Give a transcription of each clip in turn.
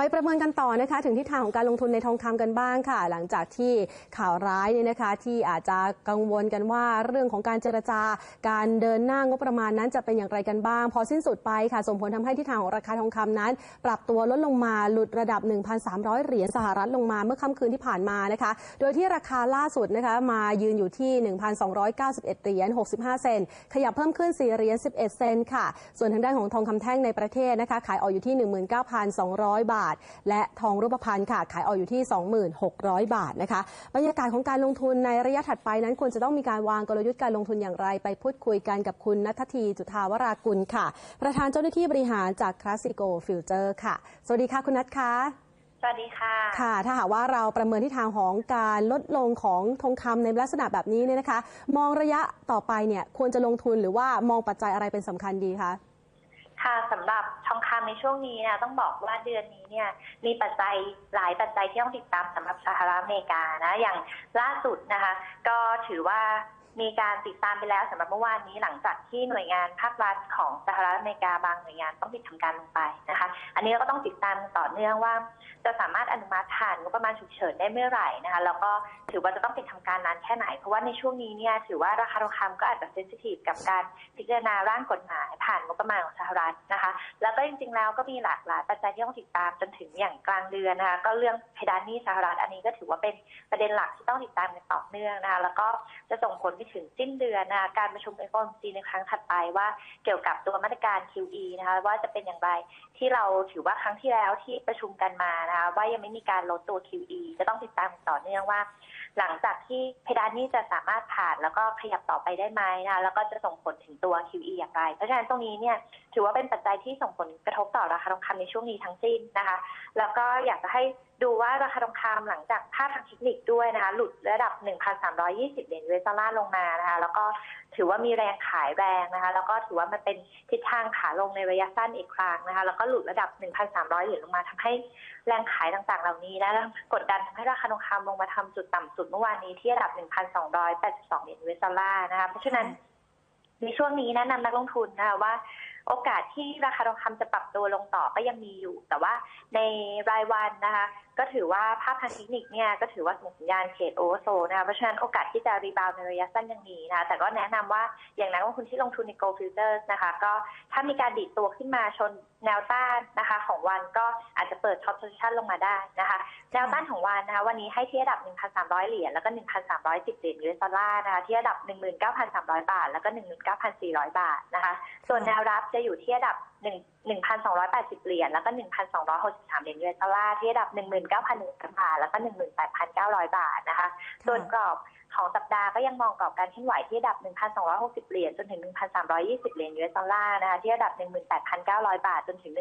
ไปประเมินกันต่อนะคะ ถึงทิศทางของการลงทุนในทองคำกันบ้างค่ะ หลังจากที่ข่าวร้ายเนี่ยนะคะที่อาจจะกังวลกันว่าเรื่องของการเจรจาการเดินหน้างบประมาณนั้นจะเป็นอย่างไรกันบ้าง พอสิ้นสุดไปค่ะส่งผลทำให้ทิศทางของราคาทองคำนั้น ปรับตัวลดลงมาหลุดระดับ 1,300 เหรียญสหรัฐลงมาเมื่อค่ำคืนที่ผ่านมานะคะ โดยที่ราคาล่าสุดนะคะมายืนอยู่ที่ 1,291 เหรียญ65 เซนขยับเพิ่มขึ้น 4 เหรียญ11 เซนค่ะ ส่วนทางด้านของทองคำแท่งในประเทศนะคะขายออกอยู่ที่ 19,200 บาทและทองรูปพรรณค่ะ ขายออกอยู่ที่ 26,000 บาทนะคะ บรรยากาศของการลงทุนในระยะถัดไปนั้นควรจะต้องมีการวางกลยุทธ์การลงทุนอย่างไร ไปพูดคุยกันกับคุณนัททีจุธาวรากุลค่ะ ประธานเจ้าหน้าที่บริหารจากคลาสสิโกฟิวเจอร์ค่ะ สวัสดีค่ะคุณนัทคะสวัสดีค่ะ ค่ะ ถ้าหากว่าเราประเมินทิศทางของการลดลงของทองคำในลักษณะแบบนี้เนี่ยนะคะ มองระยะต่อไปเนี่ยควรจะลงทุนหรือว่ามองปัจจัยอะไรเป็นสำคัญดีคะ ค่ะสำหรับามในช่วงนี้นะต้องบอกว่าเดือนนี้เนี่ยมีปัจจัยหลายปัจจัยที่ต้องติดตามสำหรับสหรัฐอเมริกานะอย่างล่าสุดนะคะ ก็ถือว่า มีการติดตามไปแล้วสำหรับเมื่อวานนี้หลังจากที่หน่วยงานภาครัฐของสหรัฐอเมริกาบางหน่วยงานต้องปิดทำการลงไปนะคะ อันนี้เราก็ต้องติดตามต่อเนื่องว่า จะสามารถอนุมัติผ่านงบประมาณฉุกเฉินได้เมื่อไหร่นะคะแล้วก็ถือว่าจะต้องปิดทำการนานแค่ไหน เพราะว่าในช่วงนี้เนี่ยถือว่าราคาทองคำก็อาจจะเซนซิทีฟกับการพิจารณาร่างกฎหมายผ่านงบประมาณของสหรัฐนะคะ แล้วก็จริงๆแล้วก็มีหลากหลายปัจจัยที่ต้องติดตามจนถึงอย่างกลางเดือนนะคะก็เรื่องเพดานหนี้สหรัฐอันนี้ก็ถือว่าเป็นประเด็นหลักที่ต้องติดตามกันต่อเนื่องนะคะแล้วก็จะส่งผลไปถึงสิ้นเดือนนะคะการประชุม FOMC ในครั้งถัดไปว่าเกี่ยวกับตัวมาตรการ QE นะคะว่าจะเป็นอย่างไรที่เราถือว่าครั้งที่แล้วที่ประชุมกันมานะคะว่ายังไม่มีการลดตัว QE จะต้องติดตามต่อเนื่องว่า หลังจากที่เพดานนี้จะสามารถผ่านแล้วก็ขยับต่อไปได้ไหมนะคะแล้วก็จะส่งผลถึงตัว QE อย่างไร เพราะฉะนั้นตรงนี้เนี่ยถือว่าเป็นปัจจัยที่ส่งผลกระทบต่อราคาทองคำในช่วงนี้ทั้งสิ้นนะคะ แล้วก็อยากจะให้ ดูว่าราคาทองคำหลังจากภาพทางเทคนิคด้วยนะคะ หลุดระดับ 1,320 เหรียญเอสดอลลาร์ลงมานะคะ แล้วก็ถือว่ามีแรงขายแรงนะคะ แล้วก็ถือว่ามันเป็นทิศทางขาลงในระยะสั้นอีกครั้งนะคะ แล้วก็หลุดระดับ 1,300 เหรียญลงมาทำให้แรงขายต่างๆ เหล่านี้นะกดดันทำให้ราคาทองคำลงมาทำจุดต่ำสุดเมื่อวานนี้ที่ระดับ 1,282 เหรียญเอสดอลลาร์นะคะ เพราะฉะนั้นในช่วงนี้แนะนำนักลงทุนนะคะว่าโอกาสที่ราคาทองคำจะปรับตัวลงต่อก็ยังมีอยู่ แต่ว่าในรายวันนะคะ ก็ถือว่าภาพทางเทคนิคเนี่ยก็ถือว่าส่งสัญญาณเขตโอเวอร์โซนะคะเพราะฉะนั้นโอกาสที่จะรีบาวในระยะสั้นยังมีนะแต่ก็แนะนำว่าอย่างนักลงทุนที่ลงทุนใน Gold Futures นะคะก็ถ้ามีการดีดตัวขึ้นมาชนแนวต้านนะคะของวันก็อาจจะเปิดช็อตโพซิชันลงมาได้นะคะแนวต้านของวันนะคะวันนี้ให้ที่ระดับ 1,300 เหรียญแล้วก็ 1,310 เหรียญยูเอสดอลลาร์นะคะที่ระดับ 19,300 บาท แล้วก็ 19,400 บาทนะคะส่วนแนวรับจะอยู่ที่ระดับ1,280 เหรียญแล้วก็ 1,263 เหรียญยูเอสดอลลาร์ที่ระดับ 19,100 บาท แล้วก็ 18,900 บาทนะคะส่วนกรอบของสัปดาห์ก็ยังมองกรอบการเคลื่อนไหวที่ระดับ 1,260 เหรียญจนถึง 1,320 เหรียญยูเอสดอลลาร์นะคะที่ระดับ 18,900 บาทจนถึง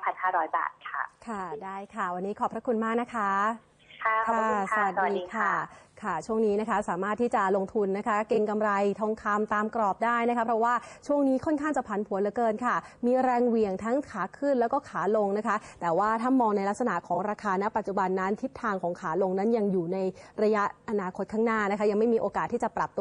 19,500 บาทค่ะ ค่ะ ได้ค่ะ วันนี้ขอบพระคุณมากนะคะ ค่ะขอบคุณค่ะ สวัสดีค่ะ ค่ะ ช่วงนี้นะคะสามารถที่จะลงทุนนะคะ เก็งกำไรทองคำตามกรอบได้นะคะ เพราะว่าช่วงนี้ค่อนข้างจะผันผวนเหลือเกินค่ะ มีแรงเหวี่ยงทั้งขาขึ้นแล้วก็ขาลงนะคะ แต่ว่าถ้ามองในลักษณะของราคาณปัจจุบันนั้นทิศทางของขาลงนั้นยังอยู่ในระยะอนาคตข้างหน้านะคะ ยังไม่มีโอกาสที่จะปรับตัว